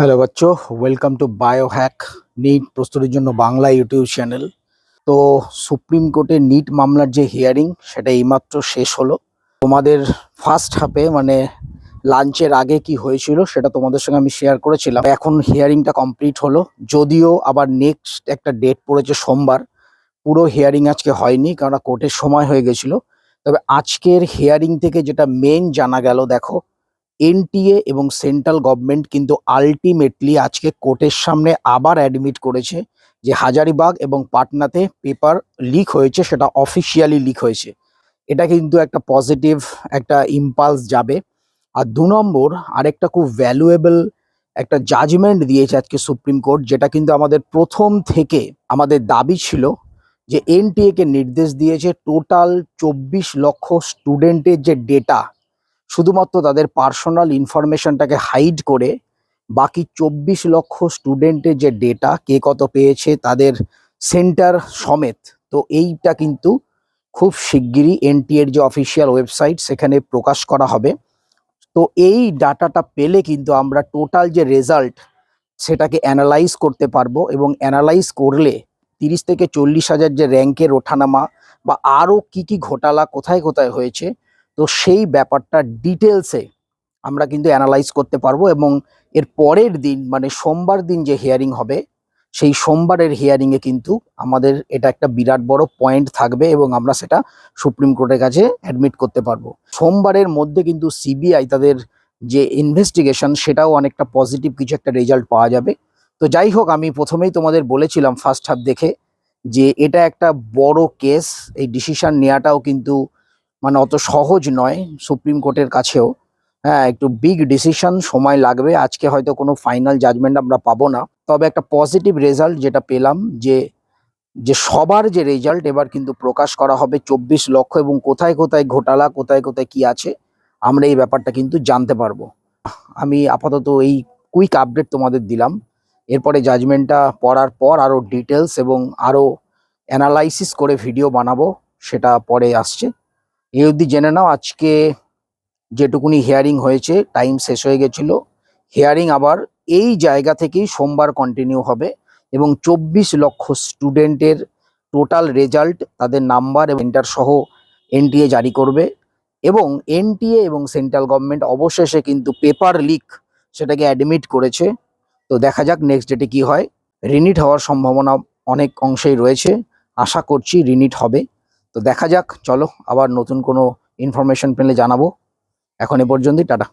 Hello বাচ্চো welcome to bio hack NEET প্রস্তুতির জন্য Bangla YouTube channel তো সুপ্রিম কোর্টের নিট মামলার যে হিয়ারিং সেটা এইমাত্র শেষ হলো। তোমাদের ফার্স্ট হাফে মানে লাঞ্চের আগে কি হয়েছিল, সেটা তোমাদের সঙ্গে আমি শেয়ার করেছিলাম। এখন হিয়ারিংটা কমপ্লিট হলো। যদিও আবার নেক্সট একটা ডেট পড়েছে সোমবার, পুরো হিয়ারিং আজকে হয়নি কারণ কোর্টের সময় হয়ে গেছিল। তবে আজকের হিয়ারিং থেকে যেটা মেন জানা গেল, দেখো এনটিএ এবং সেন্ট্রাল গভর্নমেন্ট কিন্তু আলটিমেটলি আজকে কোর্টের সামনে আবার অ্যাডমিট করেছে যে হাজারিবাগ এবং পাটনাতে পেপার লিক হয়েছে, সেটা অফিসিয়ালি লিক হয়েছে। এটা কিন্তু একটা পজিটিভ একটা ইম্পালস যাবে। আর দু নম্বর, আরেকটা খুব ভ্যালুয়েবল একটা জাজমেন্ট দিয়েছে আজকে সুপ্রিম কোর্ট, যেটা কিন্তু আমাদের প্রথম থেকে আমাদের দাবি ছিল যে এনটিএ কে নির্দেশ দিয়েছে টোটাল চব্বিশ লক্ষ স্টুডেন্টের যে ডেটা শুধুমাত্র তাদের পার্সোনাল ইনফরমেশনটাকে হাইড করে বাকি চব্বিশ লক্ষ স্টুডেন্টের যে ডেটা কে কত পেয়েছে, তাদের সেন্টার সমেত, তো এইটা কিন্তু খুব শিগগিরই এনটিএর যে অফিসিয়াল ওয়েবসাইট সেখানে প্রকাশ করা হবে। তো এই ডাটাটা পেলে কিন্তু আমরা টোটাল যে রেজাল্ট সেটাকে অ্যানালাইজ করতে পারব এবং অ্যানালাইজ করলে তিরিশ থেকে চল্লিশ হাজার যে র্যাঙ্কের ওঠানামা বা আরও কি কি ঘোটালা কোথায় কোথায় হয়েছে তো সেই ব্যাপারটা ডিটেলসে আমরা কিন্তু অ্যানালাইজ করতে পারব এবং এর পরের দিন মানে সোমবার দিন যে হিয়ারিং হবে, সেই সোমবারের হিয়ারিংয়ে কিন্তু আমাদের এটা একটা বিরাট বড় পয়েন্ট থাকবে এবং আমরা সেটা সুপ্রিম কোর্টের কাছে অ্যাডমিট করতে পারব। সোমবারের মধ্যে কিন্তু সিবিআই তাদের যে ইনভেস্টিগেশন সেটাও অনেকটা পজিটিভ কিছু একটা রেজাল্ট পাওয়া যাবে। তো যাই হোক, আমি প্রথমেই তোমাদের বলেছিলাম ফার্স্ট হাফ দেখে যে এটা একটা বড় কেস এই ডিসিশন নেওয়াটাও কিন্তু মানে অত সহজ নয় সুপ্রিম কোর্টের কাছেও। হ্যাঁ একটু বিগ ডিসিশন সময় লাগবে। আজকে হয়তো কোনো ফাইনাল জাজমেন্ট আমরা পাবো না। তবে একটা পজিটিভ রেজাল্ট যেটা পেলাম যে যে সবার যে রেজাল্ট এবার কিন্তু প্রকাশ করা হবে চব্বিশ লক্ষ এবং কোথায় কোথায় ঘোটালা, কোথায় কোথায় কি আছে, আমরা এই ব্যাপারটা কিন্তু জানতে পারব। আমি আপাতত এই কুইক আপডেট তোমাদের দিলাম। এরপরে জাজমেন্টটা পড়ার পর আরও ডিটেলস এবং আরও অ্যানালাইসিস করে ভিডিও বানাবো, সেটা পরে আসছে। এই অবধি জেনে নাও আজকে যেটুকুনি হিয়ারিং হয়েছে টাইম শেষ হয়ে গেছিল। হিয়ারিং আবার এই জায়গা থেকেই সোমবার কন্টিনিউ হবে এবং চব্বিশ লক্ষ স্টুডেন্টের টোটাল রেজাল্ট তাদের নাম্বার এবং ইন্টার সহ এনটিএ জারি করবে এবং এনটিএ এবং সেন্ট্রাল গভর্নমেন্ট অবশেষে কিন্তু পেপার লিক সেটাকে অ্যাডমিট করেছে। তো দেখা যাক নেক্সট ডেটে কি হয়। রিনিট হওয়ার সম্ভাবনা অনেক অংশেই রয়েছে। আশা করছি রিনিট হবে। তো দেখা যাক চলো আবার নতুন কোনো ইনফরমেশন পেলে জানাব। এখন এ পর্যন্তই টাটা।